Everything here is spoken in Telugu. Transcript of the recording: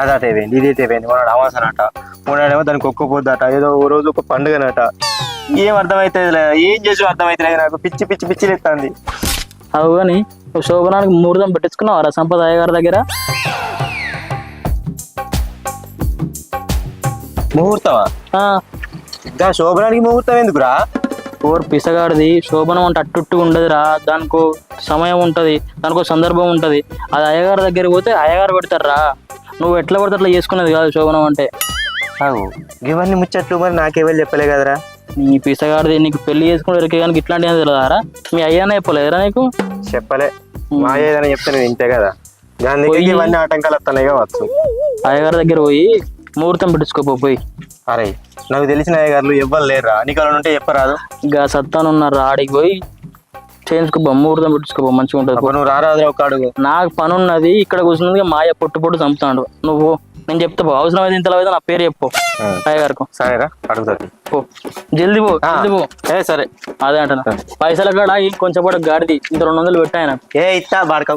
అది అటే పోయింది ఇది ఇటే పోయింది మొన్న అమాసనట మొన్నడేమో దానికి ఒక్క పొద్దట ఏదో ఓ రోజు ఒక పండుగనట. ఏం అర్థమైతుంది ఏం చేసి అర్థమైతే నాకు పిచ్చి పిచ్చి పిచ్చి లేస్తుంది అవు కానీ శోభనానికి ముహూర్తం పెట్టించుకున్నావు రా సంపద గారి దగ్గర? ముహూర్తమా? ఇంకా శోభనానికి ముహూర్తం ఎందుకురా? ఓర్ పిసగాడిది శోభనం అంటే అట్టుట్టు ఉండదురా దానికో సమయం ఉంటది దానికో సందర్భం ఉంటది. అది అయ్యగారి దగ్గరికి పోతే అయ్యగారు పెడతారా? నువ్వు ఎట్లా పడితే అట్లా చేసుకునేది కాదు శోభనం అంటే. అవు ఇవన్నీ ముచ్చట్లు మరి నాకేవాళ్ళు చెప్పలే కదరా. నీ పిసగాడిది నీకు పెళ్ళి చేసుకుని ఎరికే కానీ ఇట్లాంటి ఏం తెలియదారా మీ అయ్యానే చెప్పలేదురా నీకు? చెప్పలే. మా ఏదైనా చెప్తే నేను ఇంతే కదా. పోయి- ఇవన్నీ ఆటంకాలు వస్తున్నాయి కావచ్చు అయ్యగారి దగ్గర పోయి ముహూర్తం పెట్టించుకోపో పోయి. అరే నాకు తెలిసిన అయ్యగారులు ఎవ్వరు లేరురా. నీకు అలా ఉంటే చెప్పరాదు. ఇంకా సత్తానున్నారు ఆడికి పోయి చేయించుకోపో ముహూర్తం పెట్టించుకోపో మంచిగా ఉంటుంది. నువ్వు రారాదురా ఒక అడుగు నాకు పని ఉన్నది ఇక్కడ కూర్చున్నది మాయ పొట్టు పొట్టు చంపుతాడు. నువ్వు నేను చెప్తా పో. అవసరం అయితే ఇంతలో అయితే నా పేరు చెప్పు. అయ్యగారికి సరేరా అడుగుతుంది పో. జల్దీ పో జల్దీ పో. ఏ సరే. అదే అంటున్నా. పైసల కాడ కొంచెం పాటు గాడిది ఇంత రెండు వందలు పెట్టాయన? ఏ ఇస్తా బాడక.